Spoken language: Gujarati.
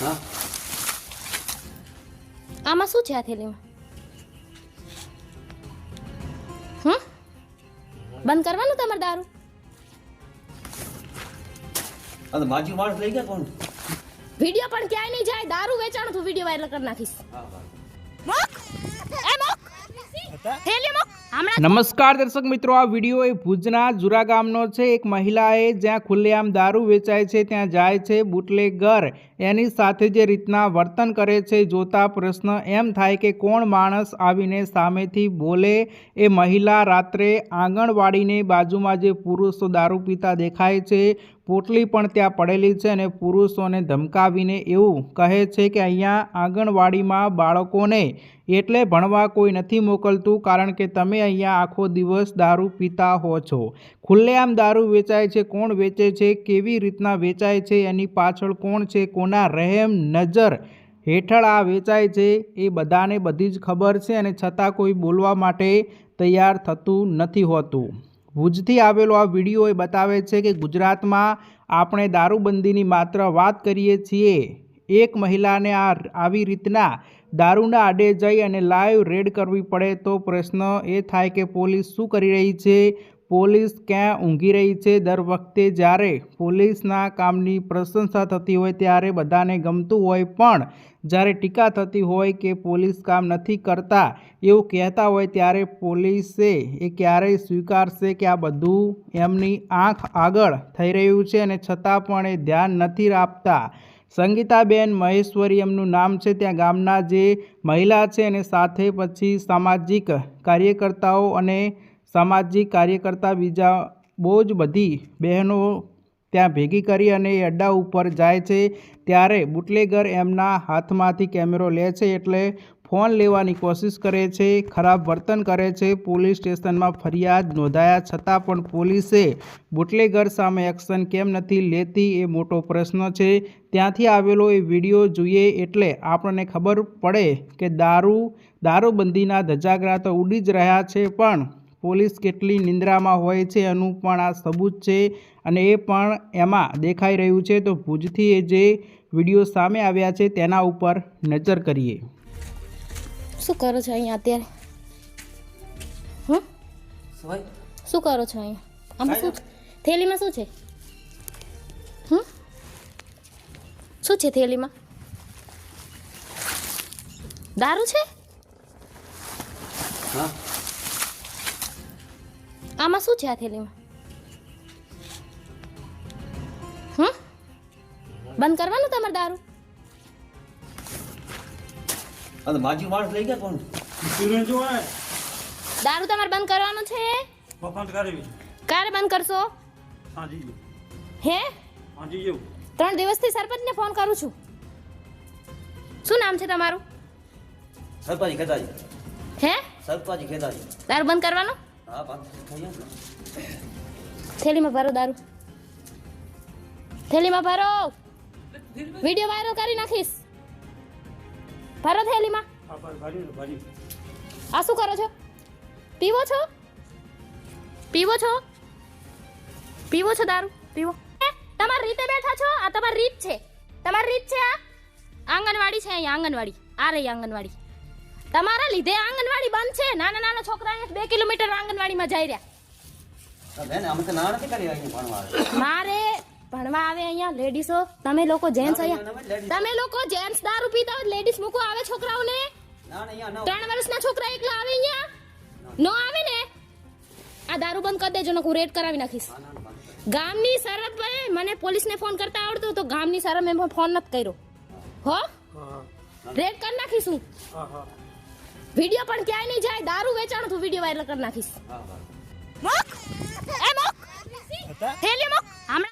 હા. આમાં શું છે આ થેલીમાં? હમ? બંધ કરવાનું તમારે દારૂ? અને માજી માણસ લઈ ગયા કોણ? વીડિયો પણ ક્યાંય નહીં જાય દારૂ વેચાણ તું વીડિયો વાયરલ કરી નાખીશ. મોક! એ મોક! નમસ્કાર દર્શક મિત્રો, આ વીડિયો એ ભુજના જુરા ગામનો છે. એક મહિલાએ જ્યાં ખુલ્લેઆમ દારૂ વેચાય છે, ત્યાં જાય છે બુટલેગર. એની સાથે જે રીતના વર્તન કરે છે, જોતા પ્રશ્ન એમ થાય કે કોણ માણસ આવીને સામેથી બોલે? એ મહિલા રાત્રે આંગણવાડીની બાજુમાં જે પુરુષો દારૂ પીતા દેખાય છે પોટલી પણ ત્યાં પડેલી છે અને પુરુષોને ધમકાવીને એવું કહે છે કે અહીંયા આંગણવાડીમાં બાળકોને એટલે ભણવા કોઈ નથી મોકલતું કારણ કે તમે અહીંયા આખો દિવસ દારૂ પીતા હો છો. ખુલ્લેઆમ દારૂ વેચાય છે, કોણ વેચે છે, કેવી રીતના વેચાય છે, એની પાછળ કોણ છે, કોના રહેમ નજર હેઠળ આ વેચાય છે, એ બધાને બધી જ ખબર છે અને છતાં કોઈ બોલવા માટે તૈયાર થતું નથી હોતું. ભુજથી આવેલો આ વીડિયો એ બતાવે છે કે ગુજરાતમાં આપણે દારૂબંધીની માત્ર વાત કરીએ છીએ. એક મહિલાને આ આવી રીતના દારૂના આડે જઈ અને લાઈવ રેડ કરવી પડે તો પ્રશ્ન એ થાય કે પોલીસ શું કરી રહી છે? પોલીસ ક્યાં ઊંઘી રહી છે દર વખતે? જ્યારે પોલીસના કામની પ્રશંસા થતી હોય ત્યારે બધાને ગમતું હોય પણ જ્યારે ટીકા થતી હોય કે પોલીસ કામ નથી કરતા એવું કહેતા હોય ત્યારે પોલીસે એ ક્યારેય સ્વીકારશે કે આ બધું એમની આંખ આગળ થઈ રહ્યું છે અને છતાં પણ એ ધ્યાન નથી આપતા. સંગીતાબેન મહેશ્વરી એમનું નામ છે. ત્યાં ગામના જે મહિલા છે અને સાથે પછી સામાજિક કાર્યકર્તાઓ અને સામાજિક કાર્યકર્તા બીજા બહુ જ બધી બહેનો ત્યાં ભેગી કરી અને એ અડ્ડા ઉપર જાય છે. ત્યારે બુટલેગર એમના હાથમાંથી કેમેરો લે છે એટલે ફોન લેવાની કોશિશ કરે છે, ખરાબ વર્તન કરે છે. પોલીસ સ્ટેશનમાં ફરિયાદ નોંધાયા છતાં પણ પોલીસે બુટલેગર સામે એક્શન કેમ નથી લેતી એ મોટો પ્રશ્ન છે. ત્યાંથી આવેલો એ વીડિયો જોઈએ એટલે આપણને ખબર પડે કે દારૂ, દારૂબંધીના ધજાગરા તો ઉડી જ રહ્યા છે પણ પોલીસ કેટલી નિંદ્રામાં હોય છે એનું પણ આ સબૂત છે અને એ પણ એમાં દેખાઈ રહ્યું છે. તો ભુજથી એ જે વીડિયો સામે આવ્યા છે તેના ઉપર નજર કરીએ. શું કરો છો અહીંયા અત્યારે? શું કરો છો અહીંયા? આમાં શું થેલીમાં શું છે? શું છે થેલીમાં? દારૂ છે? હા. આમાં શું છે આ થેલીમાં? હમ? બંધ કરવાનું તમારે દારૂ? આ તો માણસ લઈ ગયા કોણ? જો દારૂ તમારે બંધ કરવાનું છે? ક્યારે બંધ કરશો? હે સાંજી જો ત્રણ દિવસથી સરપંચને ફોન કરું છું. શું નામ છે તમારું? સરપંચ ખેતાજી. હે? સરપંચ ખેતાજી. દારૂ બંધ કરવાનું? હા થેલીમાં ભરો દારૂ. થેલીમાં ભરો. વીડિયો વાયરલ કરી નાખીશ. ભરો થેલીમાં. આ શું કરો છો? પીવો છો? પીવો છો? પીવો છો દારૂ? પીવો. તમારી રીતે બેઠા છો? આ તમારી રીત છે. તમારી રીત છે આ? આંગણવાડી છે અહીંયા આંગણવાડી. આ રહી આંગણવાડી. તમારા લીધે આંગણવાડી બંધ છે. નાના નાના છોકરા અહીંયા બે કિલોમીટર આંગણવાડીમાં જઈ રહ્યા. તો બેન અમે તો ના નથી કરી અહીંયા ભણવા આવે. મારે ભણવા આવે અહીંયા લેડીસો તમે લોકો જેન્ટ્સ અહીંયા તમે લોકો જેન્ટ્સ દારૂ પીતા હોય લેડીસ મૂકો આવે છોકરાઓને. ના ના અહીંયા ના ત્રણ વર્ષના છોકરા એકલા આવે અહીંયા. નો આવે ને? આ દારૂ બંધ કરી દેજો ને હું રેડ કરાવી નાખીશ. ગામની સરહદ મને પોલીસને ફોન કરતા આવડતું તો ગામની સરહદ મેં ફોન નથી કર્યો. હો? રેડ કરી નાખીશ હું. હા હા. વીડિયો પણ ક્યાંય નહીં જાય દારૂ વેચાણ તું વીડિયો વાયરલ કરી નાખીશ. મોક એ મોક! થેલી મોક! હમણાં